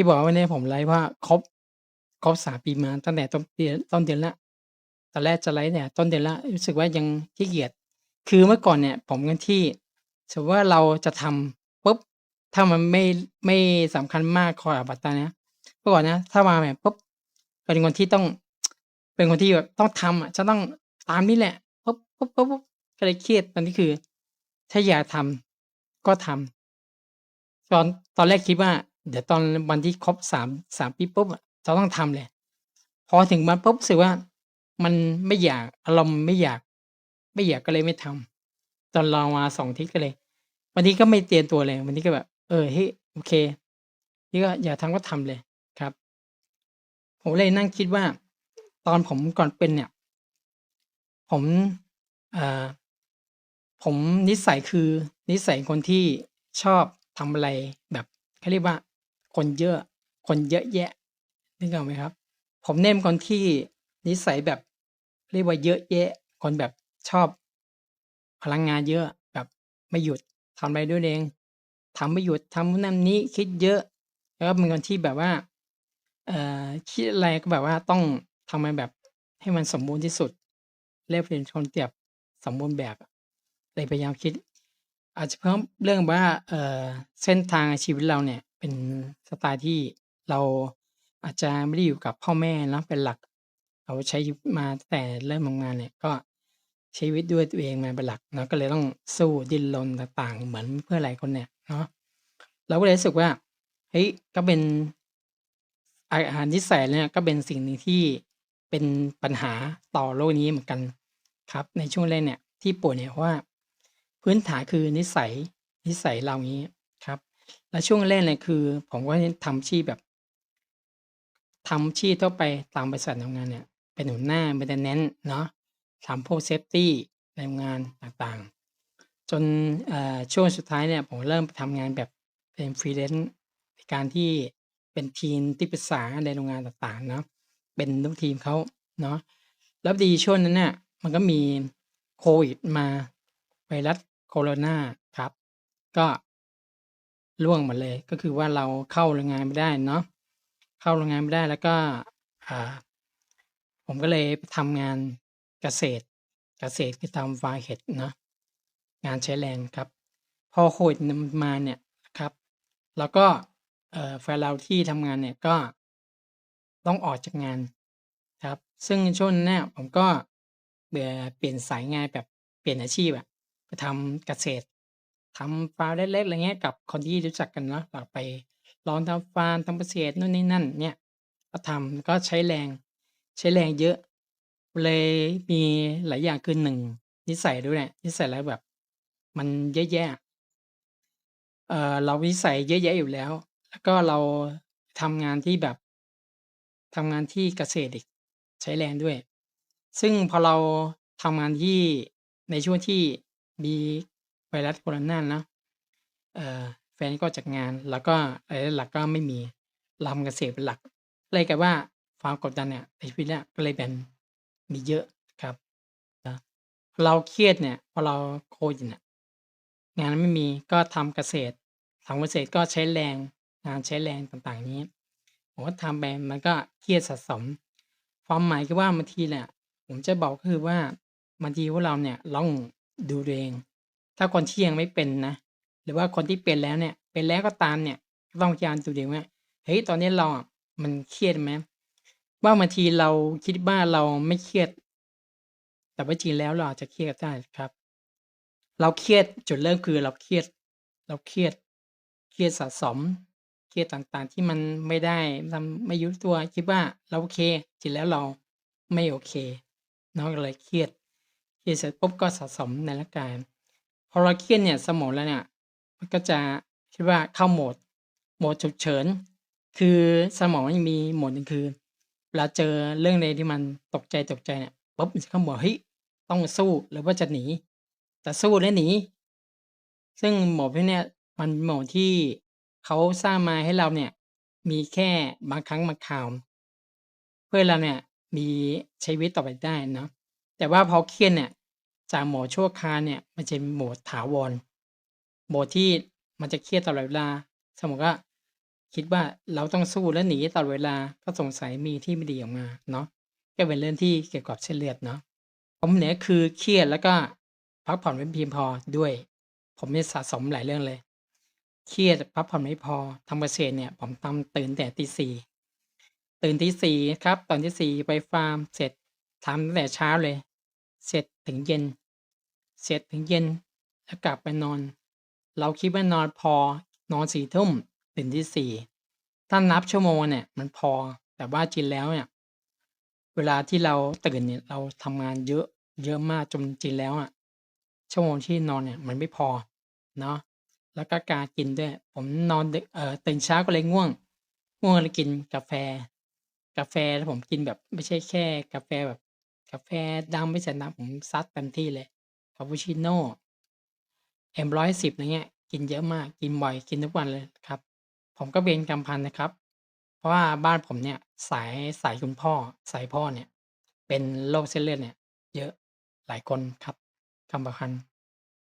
ที่บอกว่าวันนี้ผมไลฟ์ว่าครบครบ3ปีมาตั้งแต่ต้นเดือนต้นเดือนล้วตอนแรกจะไลฟ์เนี่ย ต้นเดือนล้วรู้สึกว่ายังขี้เกียจคือเมื่อก่อนเนี่ย ผมเป็นที่สมมติว่าเราจะทำปุ๊บถ้ามันไม่ไม่สำคัญมากขอบัตตานะเมื่อก่อนนะ ถ้ามาแบบปุ๊บเป็นคนที่ต้อง เป็นคนที่แบบต้องทำอะจะต้องตามนี่แหละปุ๊บปุ๊บปุ๊บก็เลยเครียดตอนนี้คือ ถ้าอยากทำก็ทำตอนตอนแรกคิดว่า เดี๋ยวตอนวันที่ครบ3 3ปีปุ๊บอะจะต้องทำเลย พอถึงวันปุ๊บสึกว่า มันไม่อยากอารมณ์ไม่อยาก ไม่อยากก็เลยไม่ทำตอนรอมา2อาทิตย์ก็เลยวันนี้ก็ไม่เตรียมตัวเลย วันนี้ก็แบบ เออเฮ้ยโอเค นี่ก็อยากทำก็ทำเลยครับ ผมเลยนั่งคิดว่า ตอนผมก่อนเป็นเนี่ย ผมเอ่อผมนิสัยคือนิสัยคนที่ชอบทำอะไรแบบเขาเรียกว่า คนเยอะ คนเยอะแยะนึกออกไหมครับ ผมเนี่ยเป็นคนที่นิสัยแบบเรียกว่าเยอะแยะ คนแบบชอบพลังงานเยอะแบบไม่หยุดทำอะไรด้วยเองทำไม่หยุดทำนั่นนี้คิดเยอะ แล้วก็เป็นคนที่แบบว่าเอ่อคิดอะไรก็แบบว่าต้องทำมันแบบให้มันสมบูรณ์ที่สุด เรียกเป็นคนที่แบสมบูรณ์แบบเลยพยายามคิด อาจจะเพราะเรื่องว่าเออเส้นทางชีวิตเราเนี่ยเป็นสไตล์ที่เราอาจจะไม่ได้อยู่กับพ่อแม่เนาะเป็นหลัก เราใช้ชีวิตมาแต่เริ่มทำงานเนี่ยก็ใช้ชีวิตด้วยตัวเองมาเป็นหลักเนาะก็เลยต้องสู้ดิ้นรนต่างๆ เหมือนเพื่อหลายคนเนี่ยเนาะเราก็เลยรู้สึกว่าเฮ้ยก็เป็นอ่าอ่านิสัยเนี่ยก็เป็นสิ่งหนึ่งที่เป็นปัญหาต่อโลกนี้เหมือนกันครับ ในช่วงแรกเนี่ยที่ป่วยเนี่ยเพราะว่า พื้นฐานคือนิสัยนิสัยเรางี้ครับ แล้วช่วงแรกเนี่ยคือ ผมก็ทำอาชีพแบบทำอาชีพทั่วไปตามบริษัททำงานเนี่ยเป็นหัวหน้า maintenance เนาะทำพวกเซฟตีในโรงงานต่างๆ จนช่วงสุดท้ายเนี่ยผมเริ่มไปทำงานแบบเป็น Freelance ในการที่เป็นทีมที่ปรึกษาในโรงงานต่างๆเนาะเป็นลูกทีมเขาเนาะแล้วดีช่วงนั้นน่ะมันก็มีโควิดมา ไวรัสโคโรนาครับ ก็ร่วงหมดเลยก็คือว่าเราเข้าโรงงานไม่ได้เนาะเข้าโรงงานไม่ได้แล้วก็ผมก็เลยไปทำงานเกษตร เกษตรคือทำฟางเห็ดนะงานใช้แรงครับ พอโควิดมาเนี่ยครับ แล้วก็แฟนเราที่ทำงานเนี่ยก็ต้องออกจากงานครับ ซึ่งช่วงนั้นผมก็เบื่อเปลี่ยนสายงานแบบเปลี่ยนอาชีพอะ ไปทำเกษตรทำฟาร์มเล็กๆอะไรเงี้ยกับคนที่รู้จักกันเนาะเราไปลองทำฟาร์มทำเกษตรนู่นนี่นั่นเนี่ยก็ทำก็ใช้แรงใช้แรงเยอะ เลยมีหลายอย่างคือ1นิสัยด้วยแหละนิสัยเราแบบ มันเยอะแยะเออเรานิสัยเยอะแยะอยู่แล้ว แล้วก็เราทำงานที่แบบทำงานที่เกษตรอีกใช้แรงด้วย ซึ่งพอเราทำงานที่ในช่วงที่ มีไวรัสโคโรนาเนาะเอ่อแฟนก็จากงานแล้วก็รายได้หลักก็ไม่มีเราทำเกษตรเป็นหลัก เลยกลายว่าความกดดันเนี่ยในชีวิตเนี่ยก็เลยเป็นมีเยอะครับนะเราเครียดเนี่ยพอเราโควิดเนี่ยงานไม่มีก็ทำเกษตรทำเกษตรก็ใช้แรงงานใช้แรงต่างๆ นี้ผมก็ทำไปมันก็เครียดสะสม ความหมายคือว่าบางทีเนี่ยผมจะบอกก็คือว่าบางทีพวกเราเนี่ยต้อง ดูตัวเอง ถ้าคนที่ยังไม่เป็นนะ หรือว่าคนที่เป็นแล้วเนี่ย เป็นแล้วก็ตามเนี่ย ต้องพยายามดูตัวเองว่า เฮ้ย ตอนนี้เราอะ มันเครียดไหมว่าบางทีเราคิดว่าเราไม่เครียด แต่ว่าจริงแล้วเราอาจจะเครียดได้ครับ เราเครียดจุดเริ่มคือเราเครียด เราเครียด เครียดสะสม เครียดต่างๆ ที่มันไม่ได้ทำไม่รู้ตัว คิดว่าเราโอเคจริงแล้วเราไม่โอเคนาะก็เลยเครียด เครียดเสร็จปุ๊บก็สะสมในร่างกายพอเราเครียดเนี่ยสมองเราเนี่ยมันก็จะคิดว่าเข้าโหมดโหมดฉุกเฉิน คือสมองมันมีโหมดหนึ่งคือเวลาเจอเรื่องอะไรที่มันตกใจๆเนี่ยปุ๊บมันจะเข้าโหมดเฮ้ยต้องสู้หรือว่าจะหนีจะสู้หรือหนี ซึ่งโหมดพวกนี้มันโหมดที่เขาสร้างมาให้เราเนี่ยมีแค่บางครั้งบางคราวเพื่อเราเนี่ยมีชีวิตต่อไปได้เนาะแต่ว่าพอเครียดเนี่ย จากโหมดชั่วคราวเนี่ย มันจะเป็นโหมดถาวรโหมดที่มันจะเครียดตลอดเวลา สมมุติว่าคิดว่าเราต้องสู้และหนีตลอดเวลาก็สงสัยมีที่ไม่ดีออกมาเนาะก็เป็นเรื่องที่เกี่ยวกับเส้นเลือดเนาะผมเนี่ยคือเครียดแล้วก็พักผ่อนไม่เพียงพอด้วย ผมเนี่ยสะสมหลายเรื่องเลย เครียดพักผ่อนไม่พอทำเกษตรเนี่ย ผมทำตื่นแต่ตี4ตื่นตี4ครับตอนตี4ไปฟาร์มเสร็จทำตั้งแต่เช้าเลย เสร็จถึงเย็น เสร็จถึงเย็นแล้วกลับไปนอน เราคิดว่านอนพอนอน4ทุ่มตื่นตี4ถ้านับชั่วโมงเนี่ยมันพอ แต่ว่าจริงแล้วเนี่ย เวลาที่เราตื่นเนี่ยเราทำงานเยอะเยอะมากจนจริงแล้วอะชั่วโมงที่นอนเนี่ยมันไม่พอเนาะแล้วก็การกินด้วย ผมนอนเอ่อตื่นเช้าก็เลยง่วง ง่วงเลยกินกาแฟ กาแฟแล้วผมกินแบบไม่ใช่แค่ กาแฟแบบ กาแฟดำไม่ใส่น้ำผมซัดเต็มที่เลยคาปูชิโน่เอ็มร้อยสิบอะไรเงี้ย กินเยอะมากกินบ่อยกินทุกวันเลยครับ ผมก็เป็นกรรมพันธุ์นะครับ เพราะว่าบ้านผมเนี่ยสายสายคุณพ่อสายพ่อเนี่ย เป็นโรคเส้นเลือดเนี่ย เยอะหลายคนครับกรรมพันธุ์